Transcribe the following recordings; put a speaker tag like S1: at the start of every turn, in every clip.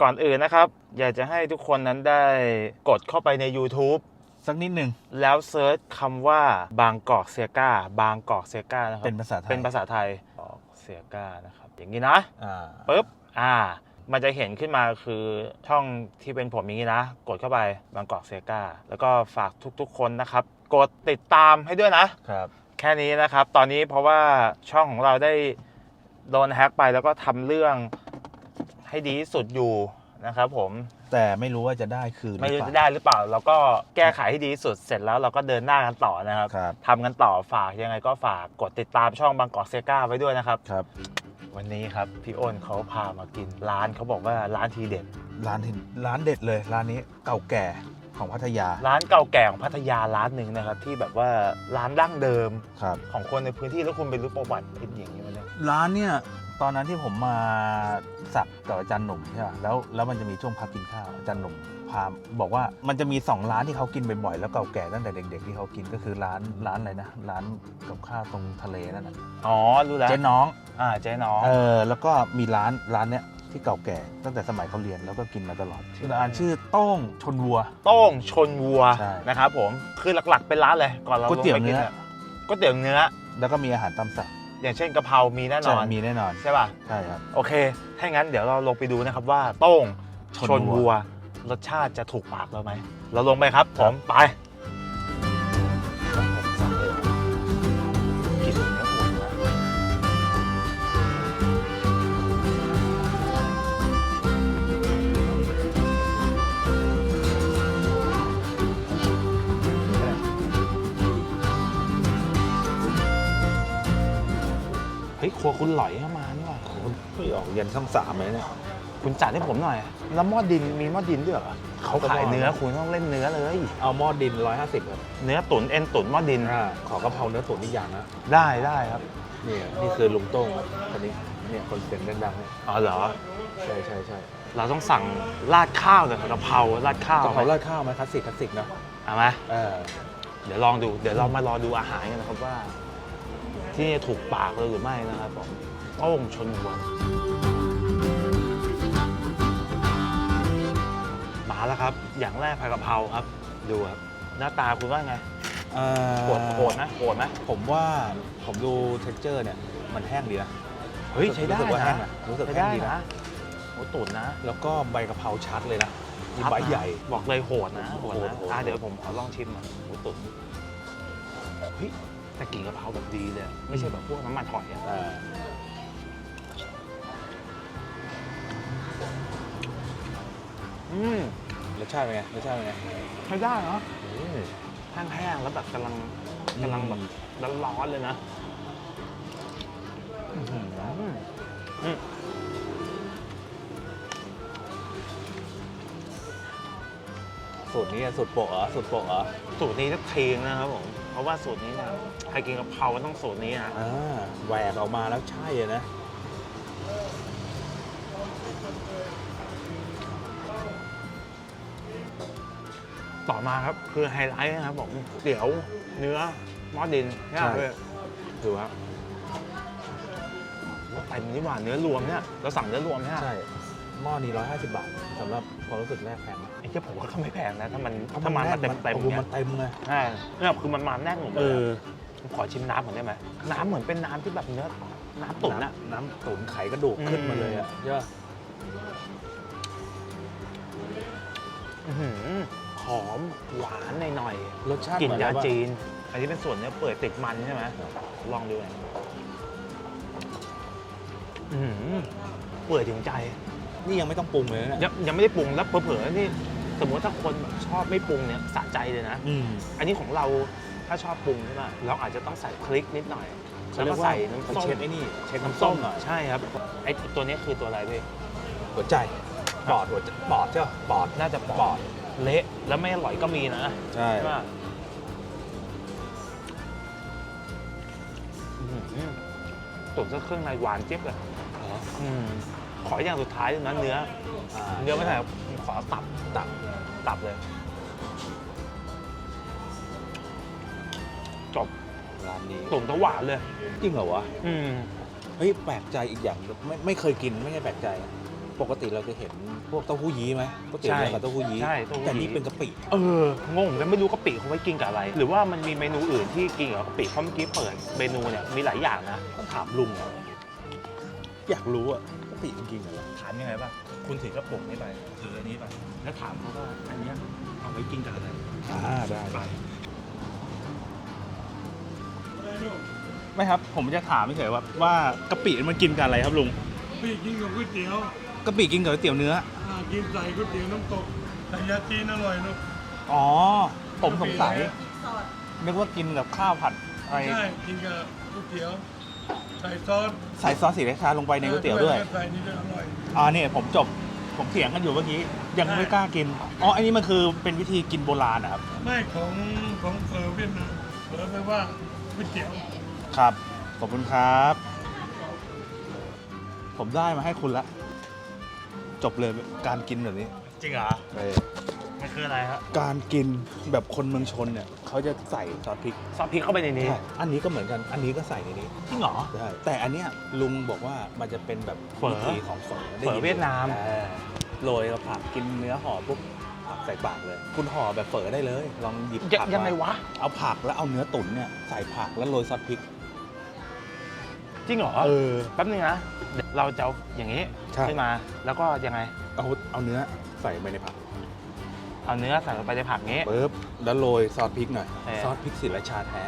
S1: ก่อนอื่นนะครับ อยากจะให้ทุกคนนั้นได้กดเข้าไปใน YouTube
S2: สักนิดหนึ่ง
S1: แล้วเซิร์ชคำว่าบางกอกเซียก้า บางกอกเซียก้านะครับ
S2: เป็นภาษาไทย
S1: เป็นภาษาไทยบางกอกเซียก้านะครับอย่างนี้นะ
S2: อ่า
S1: ปุ๊บอ่า มันจะเห็นขึ้นมาคือช่องที่เป็นผมอย่างนี้นะ กดเข้าไปบางกอกเซียก้า แล้วก็ฝากทุกๆคนนะครับ กดติดตามให้ด้วยนะ
S2: ครับ
S1: แค่นี้นะครับ ตอนนี้เพราะว่าช่องของเราได้โดนแฮ็กไปแล้วก็ทำเรื่อง ให้ดีที่สุดอยู่นะครับผม
S2: แต่ไม่รู้ว่าจะได้คืนห
S1: ไม่รู้
S2: เปล่า
S1: จะได้หรือเปล่า เราก็แก้ไขให้ดีที่สุดเสร็จแล้วเราก็เดินหน้ากันต่อนะครับ
S2: ครับ
S1: ทำกันต่อฝากยังไงก็ฝากกดติดตามช่องบางกอกเซกาไว้ด้วยนะครับ
S2: ครับ
S1: วันนี้ครับพี่อ้นเขาพามากินร้านเขาบอกว่าร้านทีเด็ด
S2: ร้านที่ร้านเด็ดเลยร้านนี้เก่าแก่ของพัทยา
S1: ร้านเก่าแก่ของพัทยาร้านหนึ่งนะครับที่แบบว่าร้านดั้งเดิม
S2: ครับ
S1: ของคนในพื้นที่แล้วคุณไปรู้ประวัติเป็นอย่างนี้มาเนี่ย
S2: ร้านเนี่ย ตอนนั้นที่ผมมาสักกับอาจารย์หนุ่มใช่ป่ะแล้วแล้วมันจะมีช่วงพักกินข้าวอาจารย์หนุ่มพาบอกว่ามันจะมีสองร้านที่เขากินบ่อยๆแล้วเก่าแก่ตั้งแต่เด็ก ๆ ที่เขากินก็คือร้านร้านอะไรนะร้านกับข้าวตรงทะเลนั่นน่ะ
S1: อ๋อรู้แล้ว
S2: เจ๊น้อง
S1: อ่าเจ๊น้อง
S2: เออแล้วก็มีร้านร้านเนี้ยที่เก่าแก่ตั้งแต่สมัยเขาเรียนแล้วก็กินมาตลอดชื่อร้านชื่อโต้งชนวัว
S1: โต้งชนวัว
S2: ใช่
S1: นะครับผมคือหลักๆเป็นร้านเลยก่อนเรา
S2: ก๋วยเตี๋ยว
S1: ลงไปกิ
S2: เนื้อะ
S1: ก๋วยเตี๋ยวเนื้อ
S2: แล้วก็มีอาหารตามสั่ง
S1: อย่างเช่นกะเพรามีแน่นอน
S2: ใช่มีแน่นอน
S1: ใช่ป่ะ
S2: ใช่ครับ
S1: โอเค ถ้างั้นเดี๋ยวเราลงไปดูนะครับว่าโต้ง
S2: ช
S1: ช
S2: น
S1: น
S2: วั
S1: วั
S2: ว
S1: วรสชาติจะถูกปากเราไหม เราลงไปครับผมไป วคุณหลอยเข้ามานี่หว่า
S2: เฮ้ยออกเย็นช่องสามเลยเนี่ย
S1: คุณจัดให้ผมหน่อย แล้วหม้อดินมีหม้อดินด้วยเหรอเขาขายเนื้อคุณต้องเล่นเนื้อเลย
S2: เอาหม้อดิน 150ครับ
S1: เนื้อตุ๋นเอ็นตุ๋นหม้อดิน
S2: อ่าขอกะเพราเนื้อตุ๋นอีกอย่างนะ
S1: ได้ได้ครับ
S2: นี่นี่คือลุงโต้งครับคนนี้เนี่ยคนเสียงดังๆเนี่ย
S1: อ๋อเหรอ
S2: ใช่ใช่ใช่
S1: เราต้องสั่งราดข้าวเลยกะเพราราดข้าว
S2: กะเพราราดข้าวไหมคลาสสิกคลาสสิกเนอะ
S1: เอาไหม
S2: เออ
S1: เดี๋ยวลองดูเดี๋ยวเรามารอดูอาหารกันนะครับว่า ที่นี่ถูกปากเราหรือไม่นะครับผมโต้งชนวัวมาแล้วครับ อย่างแรกผัดกะเพราครับ ดูครับ หน้าตาคุณว่าไง
S2: เอ่อ
S1: โหดโหดนะโหดนะ
S2: ผมว่าผมดูเท็กเจอร์เนี่ยมันแห้งดีนะ
S1: เฮ้ยใช้ได้
S2: รู้สึกว่าแห้
S1: นะ
S2: งนะรู้สึก
S1: ใช้
S2: แห้ง
S1: ได้
S2: ดีนะ
S1: นะโอ้ตุ๋นนะ
S2: แล้วก็ใบกะเพราชัดเลยนะมี
S1: ครับ
S2: ใบ
S1: นะ
S2: ใหญ่
S1: บอกเลยโหดนะโหด
S2: โหด
S1: นะ
S2: โหด
S1: อะเดี๋ยวผมขอลองชิมหน่อยหมูตุ๋นเฮ้ย แต่กลิ่นกะเพราแบบดีเลย ไม่ใช่แบบพวกน้ำมันหอยอะ
S2: อ่า
S1: อืม
S2: รสชาติเป็นไงรสชาติเป็นไง
S1: ใช้ได้เนาะ
S2: อืม
S1: แห้งๆแล้วแบบกำลังกำลังแบบร้อนๆเลยนะอื้อหืออืม
S2: สูตรนี้อะสูตรโปะเหรอสูตรโปะเหรอ
S1: สูตรนี้จะเทงนะครับผม เพราะว่าสูตรนี้เนี่ยใครกินกะเพราก็ต้องสูตรนี้นะ
S2: อ่าแหวกออกมาแล้วใช่เลยนะ
S1: ต่อมาครับคือไฮไลท์นะครับผมเตี๋ยวเนื้อหม้อดิน
S2: ใช่
S1: เนี่ยดูครับเต็มนี่หว่าเนื้อรวมเนี่ยเราสั่งเนื้อรวมเนี่ย
S2: ใช่ หม้อนี้ 150 บาทสำหรับความรู้สึกแรกแพงไหม
S1: ไอ้เจ้าผมว่าก็ไม่แพงนะถ้ามันถ้ามันมาเต็มเต็ม
S2: โอ้โห
S1: เนี่ย
S2: มันเต็มเลย
S1: ใช่เนี่ยคือมันมาแน่นหมดเล
S2: เอยอ
S1: ผมขอชิมน้ำก่อนได้ไหมน้ำเหมือนเป็นน้ำที่แบบเนื้อน้ำตุ๋นอะ
S2: น้ำตุ๋นไข่กระดูกขึ้นมาเลยอะเยอะ
S1: อื้อหือหอมหวานหน่อย
S2: รสชาติ
S1: ๆกลิ่น
S2: เหมือยาแบบว่
S1: จีน อันนี้เป็นส่วนเนื้อเปื่อยติดมันใช่ไหมลองดูหน่อยอื้อหือเปื่อยถึงใจ
S2: นี่ยังไม่ต้องปรุงเลยนะ
S1: ยังยังไม่ได้ปรุงแล้วเผลอๆนี่สมมติถ้าคนแบบชอบไม่ปรุงเนี่ยสะใจเลยนะ
S2: อืม
S1: อันนี้ของเราถ้าชอบปรุงใช่ไหมเราอาจจะต้องใส่พริกนิดหน่อย
S2: เขา
S1: แล้ว
S2: เรีย
S1: ก็
S2: กว่า
S1: ใส่น้ำส้ม
S2: เช็ดไอ้นี่ เช็ด
S1: น้ำ
S2: น้ำ
S1: ส้
S2: ส้
S1: ม
S2: มหน่อย
S1: ใช่ครับไอ้ตัวนี้คือตัวอะไรพี่
S2: หัวใจปอดหัวใจปอดใช่ปะปอด
S1: น่าจะป
S2: ป
S1: อ
S2: อ
S1: ด
S2: ด
S1: เละแล้วไม่อร่อยก็มีนะ
S2: ใช่
S1: ใช่ป่ะอื้อหือตุ๋นซะเครื่องในหวานเจี๊ยบเลยอืม ขออย่างสุดท้ายนะเนื้อ เนื้อไม่ใช่ครับขอตับ
S2: ตับ
S1: ตับเลย จบ
S2: ร้านนี้
S1: ตุ๋นตะหวานเลย
S2: จริงเหรอวะ
S1: อืม
S2: เฮ้ยแปลกใจอีกอย่างไม่ไม่เคยกินไม่ใช่แปลกใจนะปกติเราจะเห็นพวกเต้าหู้ยี้ไหมก๋วยเตี๋ยวเรือกับเต้าหู้ยี้
S1: ใช่เต้าหู้ยี้
S2: แต่นี่เป็นกะปิ
S1: เอองงแล้วไม่รู้กะปิเขาไว้กินกับอะไร หรือว่ามันมีเมนูอื่นที่กินกับกะปิเพราะเมื่อกี้เปิดเมนูเนี่ยมีหลายอย่างนะ
S2: ต้องถามลุงอะอยากรู้อะ กะปิมันกินกับอะไร
S1: ถามยังไงบ้างคุณถือกระปุกนี้ไปถืออันนี้ไปแล้วถามเขาว่าอันเนี้ยเอาไว้กินกับอะไร
S2: อ่าได้ไม่ครับ ผมจะถามเฉยๆว่าว่ากะปิมันกินกับอะไรครับลุง
S3: พี่กินกับก๋วยเตี๋ยว
S2: กะปิกินกับก๋วยเตี๋ยวเนื้อ
S3: อ่ากินใส่ก๋วยเตี๋ยวน้ำตกใส่ยาจีนอร่อยลูก
S2: อ๋อผมสงสัยนึกว่ากินกับข้าวผัดอะไร
S3: ใช่กินกับก๋วยเตี๋ยว ใส่ซอส
S2: ใส่ซอสสีราชาลงไปในก๋วยเตี๋ยวด้วย
S3: ใส่นี่จะอร่อย
S2: อ่าเนี่ยผมจบผมเถียงกันอยู่เมื่อกี้ยังไม่กล้ากิน อ๋ออันนี้มันคือเป็นวิธีกินโบราณนะครับ
S3: ไม่ของของเฟอร์เวียดนามเฟอร์แปลว่าก๋วยเตี๋ยว
S2: ครับ ขอบคุณครับ ผมได้มาให้คุณละ จบเลยการกินแบบนี้
S1: จริงเหรอ มันคืออะไรครับ
S2: การกินแบบคนเมืองชนเนี่ยเขาจะใส่ซอสพริก
S1: ซอสพริกเข้าไปในนี้
S2: ใช่อันนี้ก็เหมือนกันอันนี้ก็ใส่ในนี้
S1: จริงเหรอ
S2: ใช่แต่อันเนี้ยลุงบอกว่ามันจะเป็นแบบ
S1: เฝอ
S2: วิธีของเฝอไเฝ
S1: อเวียดนาม
S2: อ่โรยกับผักกินเนื้อห่อปุ๊บผักใส่ปากเลย คุณห่อแบบเฝอได้เลย ลองหยิบ
S1: ยัง
S2: ผัก
S1: ยังไง
S2: มาวะ เอาผักแล้วเอาเนื้อตุ๋นเนี่ยใส่ผักแล้วโรยซอสพริก
S1: จริงเหรอ
S2: เออ
S1: แป๊บนึงนะเดี๋ยวเราจะเอาอย่างนี้
S2: ใช่
S1: ขึ้นมาแล้วก็ยังไง
S2: เอาเอาเนื้อใส่ไปในผัก
S1: เอาเนื้อใส่ลงไปในผักนี้
S2: ปุ๊บแล้วโรยซอสพริกหน่อย
S1: เออ
S2: ซอสพริกศรีราชาแท้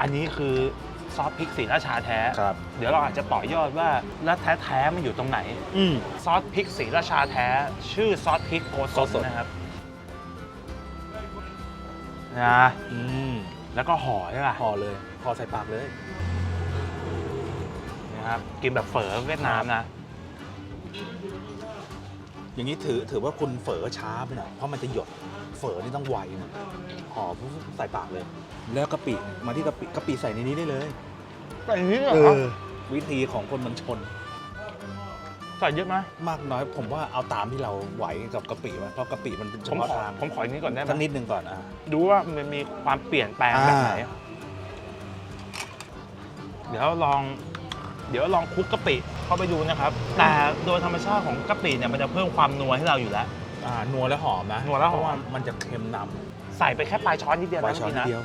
S1: อันนี้คือซอสพริกสีราชาแท้
S2: ครับ
S1: เดี๋ยวเราอาจจะต่อยอดว่าแล้วแท้ๆมันอยู่ตรงไหน
S2: อืม
S1: ซอสพริกสีราชาแท้ ชื่อซอสพริกโกส
S2: โกส
S1: ด
S2: ด
S1: นะครับนะ
S2: อืม
S1: แล้วก็ห่อใช่ป่ะ
S2: ห่อเลยห่อใส่ปากเลย
S1: นะครับกินแบบเฝอเวียดนามนะ
S2: อย่างนี้ถือถือว่าคุณเฝอช้าไปหน่อยเพราะมันจะหยดเฝอนี่ต้องไวหน่อยห่อปุ๊บใส่ปากเลย แล้วกะปิมาที่กะปิกะปิใส่ในนี้ได้เลย
S1: ใส่นี้เหร
S2: เอ
S1: อ
S2: อวิธีของคนมันชน
S1: ใส่เยอะไหม
S2: มากน้อยผมว่าเอาตามที่เราไหวกับกะปิไว้เพราะกะปิมันเป็นเฉ
S1: ผม
S2: พาะ
S1: ขอ
S2: ทาง
S1: ผมขออีกนิดก่อนได้ไหม
S2: สักนิดนึงก่อนอะ
S1: ดูว่ามันมีความเปลี่ยนแปลงแบบไหน
S2: อ่า
S1: เดี๋ยวลอง เดี๋ยวลองคลุกกะปิเข้าไปดูนะครับ แต่โดยธรรมชาติของกะปิเนี่ยมันจะเพิ่มความนัวให้เราอยู่แล้ว
S2: อ่านัวและหอมนะ
S1: นัวและหอม
S2: เพราะว่ามันจะเค็มน
S1: ใส่ไปแค่ปลายช้อนนิดเดียวำ
S2: ปลา
S1: นะ
S2: ยช้อน
S1: พี่นะ
S2: เดียว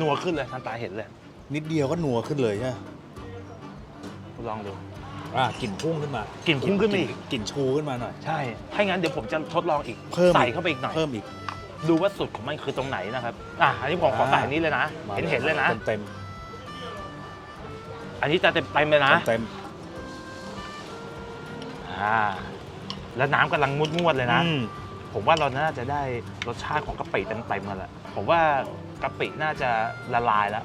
S1: นัวขึ้นเลยทันตาเห็นเลย
S2: นิดเดียวก็นัวขึ้นเลยใช่ไหม
S1: ลองดู
S2: อ่ากลิ่นพุ่งขึ้นมาก
S1: ลิ่นพุ่งขึ้นมาอีก
S2: กลิ่นชูขึ้นมาหน่อย
S1: ใช่ถ้างั้นเดี๋ยวผมจะทดลองอีก
S2: เพิ่ม
S1: ใส่เข้าไปอีกหน่อย
S2: เพิ่มอีก
S1: ดูว่าสุดของมันคือตรงไหนนะครับ อะ อันนี้ผมขอ
S2: อ่า
S1: ใส่อันนี้เลยนะ
S2: มา
S1: เห็นเห็นเลยนะ
S2: เต็ม
S1: อันนี้จะเต็มเต็มเลย
S2: ๆ
S1: นะ
S2: เต็ม
S1: อ่า แล้วน้ำกำลังมุดงวดๆเลย
S2: ๆ
S1: นะ
S2: อืม
S1: ผมว่าเราน่าจะได้รสชาติของกะปิเต็มเต็มๆมาแล้วผมว่ากะปิน่าจะละลายแล้ว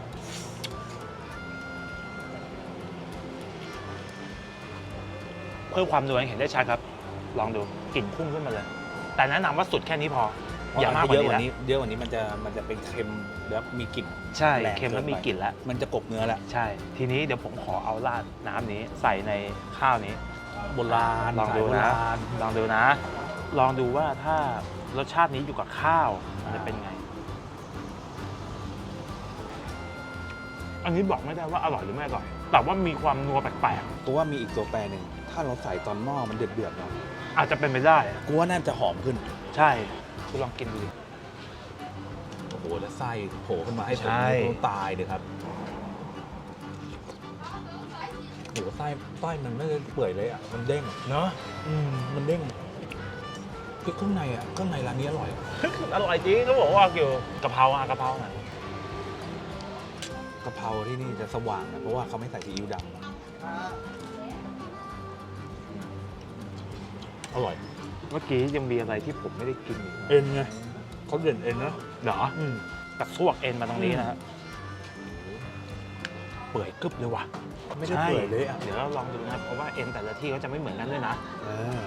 S1: เพิ่มความนัวให้เห็นได้ชัดครับ ลองดูกลิ่นพุ่งขึ้นมาเลย แต่แนะนำว่าสุดแค่นี้พอ อย่ามากกว่า
S2: เยอะ
S1: นี้
S2: กว่า
S1: นะ
S2: นี้เยอะกว่านี้มันจะมันจะเป็นเค็มแล้วมีกลิ่น
S1: ใช่
S2: แรง
S1: เค็มแล้ว
S2: เกินไป
S1: มีกลิ่นแล้ว
S2: มันจะกบเนื้อแหละ
S1: ใช่ ทีนี้เดี๋ยวผมขอเอาราดน้ำนี้ใส่ในข้าวนี้
S2: โบราณ
S1: ลองดู
S2: สายโบ
S1: นะ
S2: ราณ
S1: ลองดูนะ ลองดูว่าถ้ารสชาตินี้อยู่กับข้าวมันจะเป็นไง อันนี้บอกไม่ได้ว่าอร่อยหรือไม่อร่อย แต่ว่ามีความนัวแปลก
S2: กูว่ามีอีกตัวแปรหนึ่งถ้าเราใส่ตอนหม้อมันเดือดเดือดๆเนาะ
S1: ๆอาจจะเป็นไปได้
S2: กูว่าน่าจะหอมขึ้น
S1: ใช่ คุณลองกินดูดิ
S2: โอ้โห แล้วไส้โผล่ขึ้นมาให้ผม
S1: ใช่
S2: ต้องตายเลยครับโอ้โหไส้ไส้มันไม่ได้เปื่อยเลยอะ มันเด้ง
S1: เนาะ
S2: อืม มันเด้งคือข้างในอะ ข้างในร้านนี้อร่อย
S1: อร่อยจริงเขาบอกว่าอยู่กะเพราอะกะเพราหน่อย
S2: กะเพราที่นี่จะสว่างนะเพราะว่าเขาไม่ใส่ซีอิ๊วดำอร่อย
S1: เมื่อกี้ยังมีอะไรที่ผมไม่ได้กินอยู่
S2: เอ็นไงเขาเด่นเอ็นนะ
S1: เหรอ
S2: อืม
S1: ตะซวกเอ็นมาตรงนี้นะฮะเปื่อยกึบเลยว่ะ
S2: ไม่ได้เปื่อยเลยอะ
S1: เดี๋ยวเราลองดูนะเพราะว่าเอ็นแต่ละที่เขาจะไม่เหมือนกันด้วยนะ
S2: เออ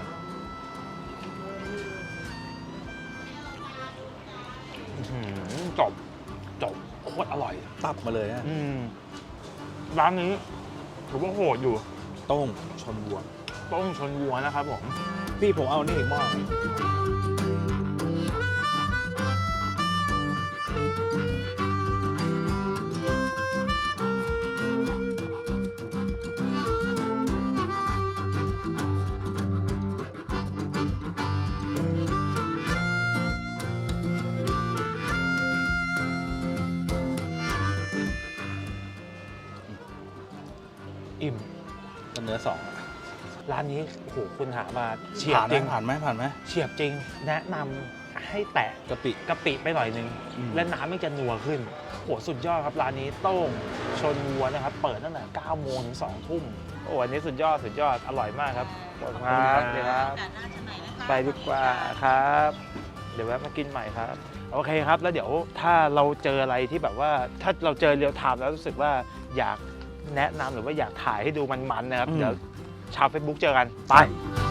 S1: อื้อหือจบจบโคตรอร่อย
S2: ตับมาเลยนะ
S1: อืมร้านนี้ถือว่าโหดอยู่
S2: โต้งชนวัว
S1: ต้มชนวัวนะครับผม
S2: พี่ผมเอานี่หม้อ
S1: อิ่ม
S2: มันเนื้อสอง
S1: ร้านนี้โอ้โหคุณหามาเฉียบ
S2: ผ่านไห
S1: จ
S2: ม
S1: ริง
S2: ผ่านไหมผ่านไหม
S1: เฉียบจริง แนะนำให้แตะ
S2: กะปิ
S1: กะปิไปหน่อยนึง
S2: อืม
S1: และน้ำมันจะนัวขึ้นโอ้โหสุดยอดครับร้านนี้โต้งชนวัวนะครับ เปิดตั้งแต่9โมงถึง2ทุ่มโอ้อันนี้สุดยอดสุดยอดอร่อยมากครับขอบคุณครับเดี๋ยวครับ
S4: โอกาสหน้าจะไหนนะคะ
S1: ไปดีกว่าครับ เดี๋ยวแวะมากินใหม่ครับ โอเคครับ แล้วเดี๋ยวถ้าเราเจออะไรที่แบบว่าถ้าเราเจอเรียลไทม์แล้วรู้สึกว่าอยากแนะนำหรือว่าอยากถ่ายให้ดูมันๆนะครับ
S2: อืม
S1: เดี๋ยว ชาว Facebook เจอกันไป
S2: ไป